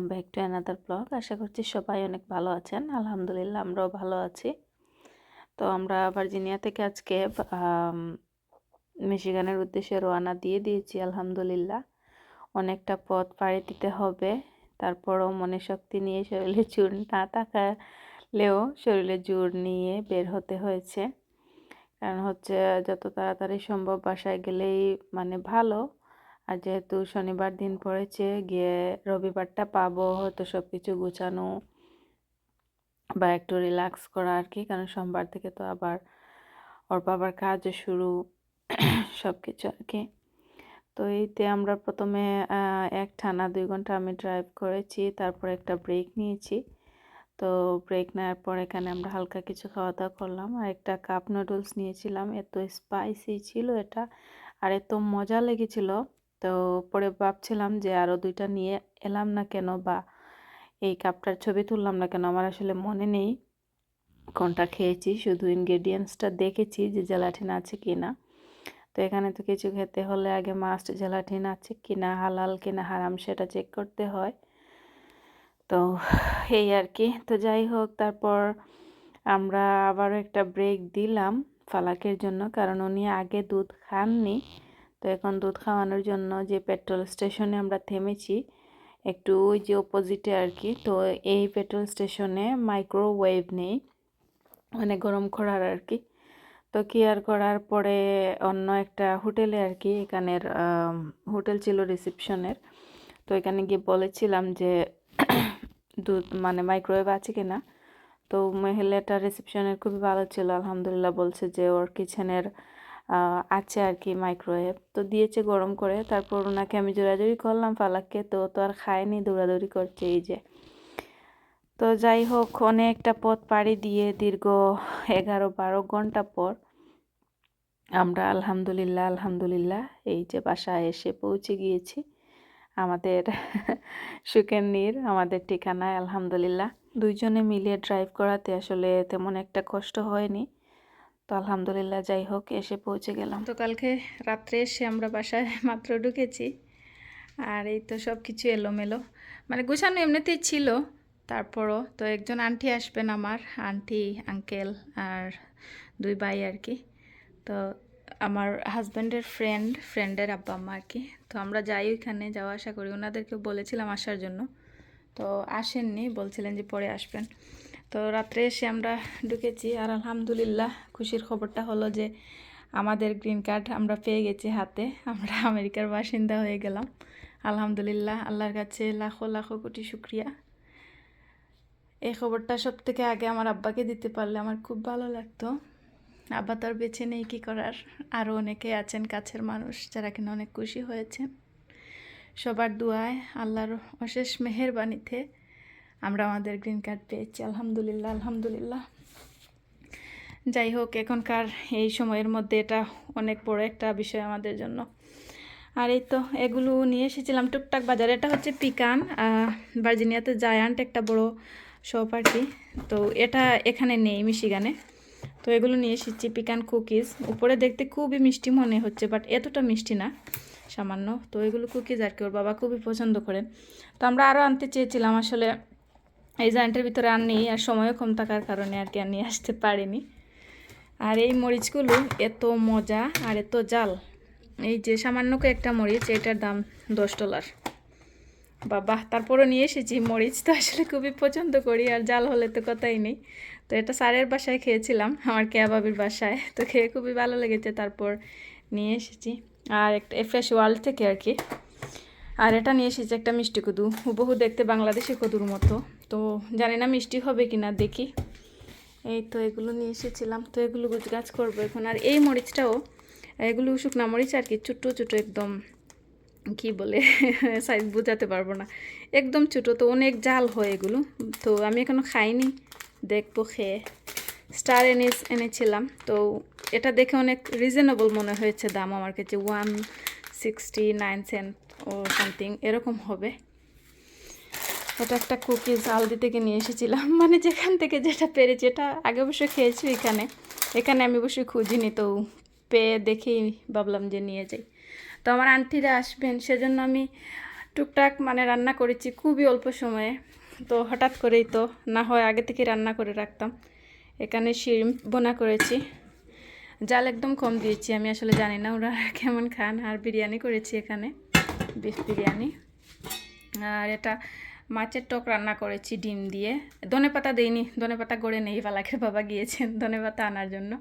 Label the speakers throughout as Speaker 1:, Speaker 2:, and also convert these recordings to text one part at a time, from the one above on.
Speaker 1: Welcome back to another blog আশা করছি সবাই অনেক ভালো আছেন। আলহামদুলিল্লাহ, আমরাও ভালো আছি। তো আমরা ভার্জিনিয়া থেকে আজকে মিশিগানের উদ্দেশ্যে রওনা দিয়ে দিয়েছি, আলহামদুলিল্লাহ। অনেকটা পথ পাড়ি দিতে হবে। তারপরও মনে শক্তি নিয়ে শরীরে জোর না থাকালেও শরীরে জোর নিয়ে বের হতে হয়েছে। কারণ হচ্ছে, যত তাড়াতাড়ি সম্ভব বাসায় গেলেই মানে ভালো। আর যেহেতু শনিবার দিন পড়েছে, গিয়ে রবিবারটা পাবো, হয়তো সব কিছু গুছানো বা একটু রিল্যাক্স করা আর কি, কারণ সোমবার থেকে তো আবার ওর বাবার কাজও শুরু সব কিছু আর কি। তো এইতে আমরা প্রথমে এক টানা দুই ঘণ্টা আমি ড্রাইভ করেছি, তারপর একটা ব্রেক নিয়েছি। তো ব্রেক নেওয়ার পর এখানে আমরা হালকা কিছু খাওয়া দাওয়া করলাম, আর একটা কাপ নুডলস নিয়েছিলাম, এত স্পাইসি ছিল এটা, আর এত মজা লেগেছিল। তো পরে ভাবছিলাম যে আরও দুইটা নিয়ে এলাম না কেন বা এই কাপটার ছবি তুললাম না কেন? আমার আসলে মনে নেই কোনটা খেয়েছি, শুধু ইনগ্রেডিয়েন্টসটা দেখেছি যে জেলাটিন আছে কি না তো এখানে তো কিছু খেতে হলে আগে মাস্ট জেলাটিন আছে কি না হালাল কি না হারাম সেটা চেক করতে হয়। তো এই আর কি। তো যাই হোক, তারপর আমরা আবারও একটা ব্রেক দিলাম ফালাকের জন্য, কারণ উনি আগে দুধ খাননি। তো এখন দুধ খাওয়ানোর জন্য যে পেট্রোল স্টেশনে আমরা থেমেছি, একটু ওই যে অপোজিটে আর কি তো এই পেট্রোল স্টেশনে মাইক্রোওয়েভ নেই মানে গরম করার আর কি তো কি আর করার পরে অন্য একটা হোটেলে আর কি এখানের হোটেল ছিল রিসেপশনের তো এখানে গিয়ে বলেছিলাম যে দুধ মানে মাইক্রোওয়েভ আছে কি না তো মহিলাটা রিসেপশনের খুবই ভালো ছিল, আলহামদুলিল্লাহ বলছে যে ওর কিচেনের আছে আর কি মাইক্রোওয়েভ তো দিয়েছে গরম করে। তারপর ওনাকে আমি জোরাজুরি করলাম, ফালাককে, তো তো আর খায়নি, দৌড়াদৌড়ি করছে এই যে। তো যাই হোক, অনেকটা পথ পাড়ি দিয়ে দীর্ঘ এগারো বারো ঘণ্টা পর আমরা আলহামদুলিল্লাহ আলহামদুলিল্লাহ, এই যে বাসায় এসে পৌঁছে গিয়েছি। আমাদের সুখের নীর, আমাদের ঠিকানায়, আলহামদুলিল্লাহ। দুইজনে মিলে ড্রাইভ করাতে আসলে তেমন একটা কষ্ট হয়নি। তো আলহামদুলিল্লাহ, যাই হোক, এসে পৌঁছে গেলাম। তো কালকে রাত্রে এসে আমরা বাসায় মাত্র ঢুকেছি। আর এই তো সব কিছু এলোমেলো। মানে গুছানো এমনিতেই ছিল, তারপরও তো একজন আন্টি আসবেন আমার, আন্টি, আঙ্কেল আর দুই ভাই আর কি। তো আমার হাজব্যান্ডের ফ্রেন্ড ফ্রেন্ডের আব্বা আম্মা আর কি। তো আমরা যাই ওইখানে, যাওয়া আসা করি। ওনাদেরকে বলেছিলাম আসার জন্য। তো আসেননি, বলছিলেন যে পরে আসবেন। তো রাত্রে এসে আমরা ঢুকেছি আর আলহামদুলিল্লাহ খুশির খবরটা হলো যে আমাদের গ্রিন কার্ড আমরা পেয়ে গেছি হাতে। আমরা আমেরিকার বাসিন্দা হয়ে গেলাম। আলহামদুলিল্লাহ, আল্লাহর কাছে লাখো লাখো কোটি শুক্রিয়া। এই খবরটা সব থেকে আগে আমার আব্বাকে দিতে পারলে আমার খুব ভালো লাগতো। আব্বা তো আর বেছে নেই, কী করার? আরও অনেকে আছেন কাছের মানুষ যারা কিনা অনেক খুশি হয়েছেন। সবার দুয়ায় আল্লাহর অশেষ মেহেরবানিতে আমরা আমাদের গ্রিন কার্ড পেয়েছি, আলহামদুলিল্লাহ আলহামদুলিল্লাহ। যাই হোক, এখনকার এই সময়ের মধ্যে এটা অনেক বড় একটা বিষয় আমাদের জন্য। আর এই তো, এগুলো নিয়ে এসেছিলাম টুকটাক বাজারে। এটা হচ্ছে পিকান ভার্জিনিয়াতে জায়ান্ট একটা বড় শপ আর কি। তো এটা এখানে নেই মিশিগানে। তো এগুলো নিয়ে এসেছি পিকান কুকিজ। উপরে দেখতে খুবই মিষ্টি মনে হচ্ছে বাট এতটা মিষ্টি না, সামান্য। তো এগুলো কুকিজ আর কি, ওর বাবা খুবই পছন্দ করেন তো আমরা আরও আনতে চেয়েছিলাম আসলে এই জায়ান্টের ভিতরে আর নেই, আর সময়ও কম থাকার কারণে আর কি আর নিয়ে আসতে পারিনি। আর এই মরিচগুলো এত মজা আর এত জাল। এই যে সামান্য একটা মরিচ, এটার দাম দশ ডলার। বাবা, তারপরও নিয়ে এসেছি মরিচ, তো আসলে খুবই পছন্দ করি, আর জাল হলে তো কথাই নেই। তো এটা স্যারের বাসায় খেয়েছিলাম, আমার কেয়াবাবির বাসায়, তো খেয়ে খুবই ভালো লেগেছে, তারপর নিয়ে এসেছি। আর একটা ফ্রেশ ওয়ার্ল্ড থেকে আর কি। আর এটা নিয়ে এসেছি একটা মিষ্টি কদু। হুবহু দেখতে বাংলাদেশি কদুর মতো। তো জানি না মিষ্টি হবে কি না দেখি। এই তো এগুলো নিয়ে এসেছিলাম। তো এগুলো গাছ করব এখন। আর এই মরিচটাও, এগুলো শুকনা মরিচ আর কি ছোটো ছোটো একদম কি বলে সাইজ বোঝাতে পারব না। একদম ছোটো, তো অনেক জাল হয় এগুলো। তো আমি এখনও খাইনি। দেখব খেয়ে। স্টার এনে, এনেছিলাম। তো এটা দেখে অনেক রিজনেবল মনে হয়েছে দাম আমার কাছে। One sixty nine cent or something এরকম হবে। এটা একটা কুকিজ আলদি থেকে নিয়ে এসেছিলাম। মানে যেখান থেকে যেটা পেরেছি, এটা আগে অবশ্যই খেয়েছি এখানে। এখানে আমি অবশ্যই খুঁজিনি, তো পেয়ে দেখেই ভাবলাম যে নিয়ে যাই। তো আমার আন্টিরা আসবেন, সেজন্য আমি
Speaker 2: টুকটাক মানে রান্না করেছি খুবই অল্প সময়ে। তো হঠাৎ করেই তো না হয় আগে থেকে রান্না করে রাখতাম। এখানে শিম বোনা করেছি। জাল একদম কম দিয়েছি, আমি আসলে জানি না ওরা কেমন খান, আর বিরিয়ানি করেছি এখানে। বিফ বিরিয়ানি। আর এটা মাছের টক রান্না করেছি ডিম দিয়ে। ধনে পাতা দিইনি, ধনে পাতা গড়ে নেই, পালাকের বাবা গিয়েছেন ধনে পাতা আনার জন্য।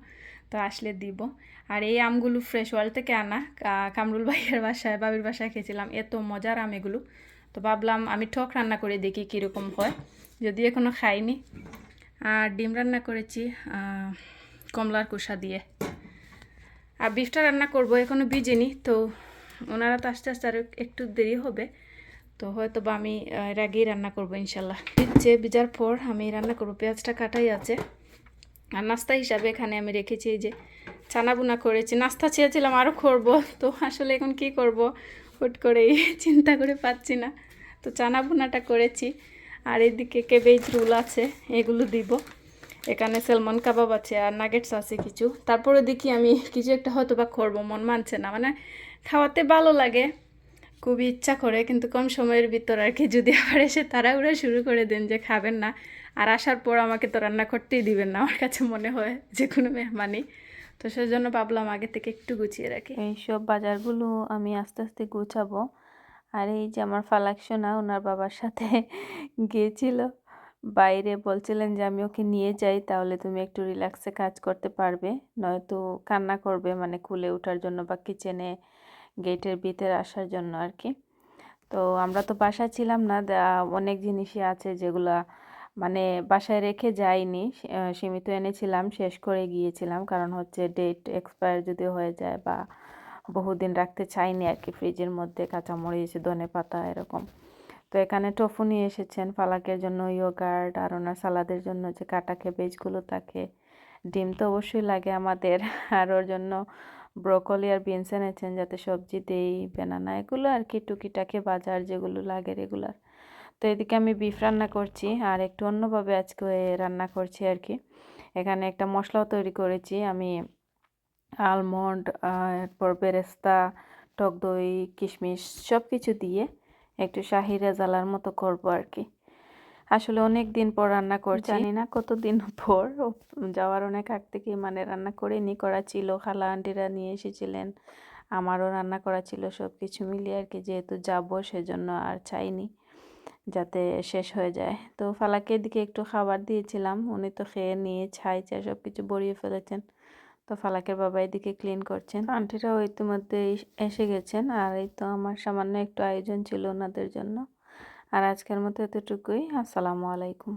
Speaker 2: তো আসলে দিব। আর এই আমগুলো ফ্রেশ ওয়াল থেকে আনা কামরুল ভাইয়ের বাসায়, বাবির বাসায় খেয়েছিলাম। এত মজার আম এগুলো। তো ভাবলাম আমি টক রান্না করে দেখি কীরকম হয়। যদি এখনও খাইনি। আর ডিম রান্না করেছি কমলার কুষা দিয়ে। আর বিফটা রান্না করব এখনও ভিজেনি, তো ওনারা তো আস্তে আস্তে আরও একটু দেরি হবে। তো হয়তো বা আমি এর আগেই রান্না করব ইনশাল্লাহ। ভিজছে ভিজার পর আমি রান্না করব। পেঁয়াজটা কাটাই আছে। আর নাস্তা হিসাবে এখানে আমি রেখেছি যে চানা বুনা করেছি। নাস্তা চেয়েছিলাম আরও করব। তো আসলে এখন কি করব? হুট করে চিন্তা করে পাচ্ছি না। তো চানা বুনাটা করেছি। আর এদিকে কেবেজ রুল আছে, এগুলো দিব। এখানে সেলমন কাবাব আছে আর নাগেটস আছে কিছু। তারপরে দেখি আমি কিছু একটা হয়তো বা করব, মন মানছে না। মানে খাওয়াতে ভালো লাগে। খুবই ইচ্ছা করে, কিন্তু কম সময়ের ভিতর আর কি। যদি আবার এসে তারা তাড়াহুড়া শুরু করে দেন যে খাবেন না, আর আসার পর আমাকে তো রান্না করতেই দিবেন না আমার কাছে মনে হয়, যে কোনো মেহমানই। তো সেজন্য ভাবলাম আগে থেকে একটু গুছিয়ে রাখি।
Speaker 1: এইসব বাজারগুলো আমি আস্তে আস্তে গুছাবো। আর এই যে আমার ফালাক সোনা ওনার বাবার সাথে গিয়েছিল। বাইরে বলছিলেন যে আমি ওকে নিয়ে যাই, তাহলে তুমি একটু রিল্যাক্সে কাজ করতে পারবে। নয়তো কান্না করবে মানে খুলে ওঠার জন্য বা কিচেনে গেটের ভিতরে আসার জন্য আর কি তো আমরা তো বাসায় ছিলাম না অনেক জিনিসই আছে যেগুলা মানে বাসায় রেখে যাইনি সীমিত এনেছিলাম, শেষ করে গিয়েছিলাম। কারণ হচ্ছে ডেট এক্সপায়ার যদি হয়ে যায় বা বহুদিন রাখতে চাইনি আর কি ফ্রিজের মধ্যে, কাঁচামরিচ, ধনে পাতা, এরকম। তো এখানে টফু নিয়ে এসেছেন, ফালাকের জন্য ইয়োগার্ট আর ওনার সালাদের জন্য যে কাটা কেবেজগুলো থাকে, ডিম তো অবশ্যই লাগে আমাদের। আর ওর জন্য ব্রোকলি আর বিনস এনেছেন যাতে সবজি দেই, বেনানা, এগুলো আর কি টুকিটাকি বাজার যেগুলো লাগে রেগুলার তো এদিকে আমি বিফ রান্না করছি আর একটু অন্যভাবে আজকে রান্না করছি আর কি। এখানে একটা মশলাও তৈরি করেছি আমি আলমন্ড এরপর বেরেস্তা, টক দই, কিশমিশ সব কিছু দিয়ে একটু শাহি রেজালার মতো করব আর কি। আসলে অনেক দিন পর রান্না করছি। জানি না কতদিন পর। ও যাওয়ার অনেক আগ থেকে মানে রান্না করে নি করা ছিল। খালা আন্টিরা নিয়ে এসেছিলেন আমারও রান্না করা ছিল সব কিছু মিলিয়ে আর কি। যেহেতু যাব সেজন্য আর চাইনি যাতে শেষ হয়ে যায়। তো ফালাকে দিকে একটু খাবার দিয়েছিলাম উনি তো খেয়ে নিয়ে ছাই চা সব কিছু বড়িয়ে ফেলেছেন। তো ফালাকের বাবা এদিকে ক্লিন করছেন। আন্টিরাও ইতিমধ্যে এসে গেছেন আর এই তো আমার সামান্য একটু আয়োজন ছিল ওনাদের জন্য। আর আজকের মতো এতটুকুই। আসসালামু আলাইকুম।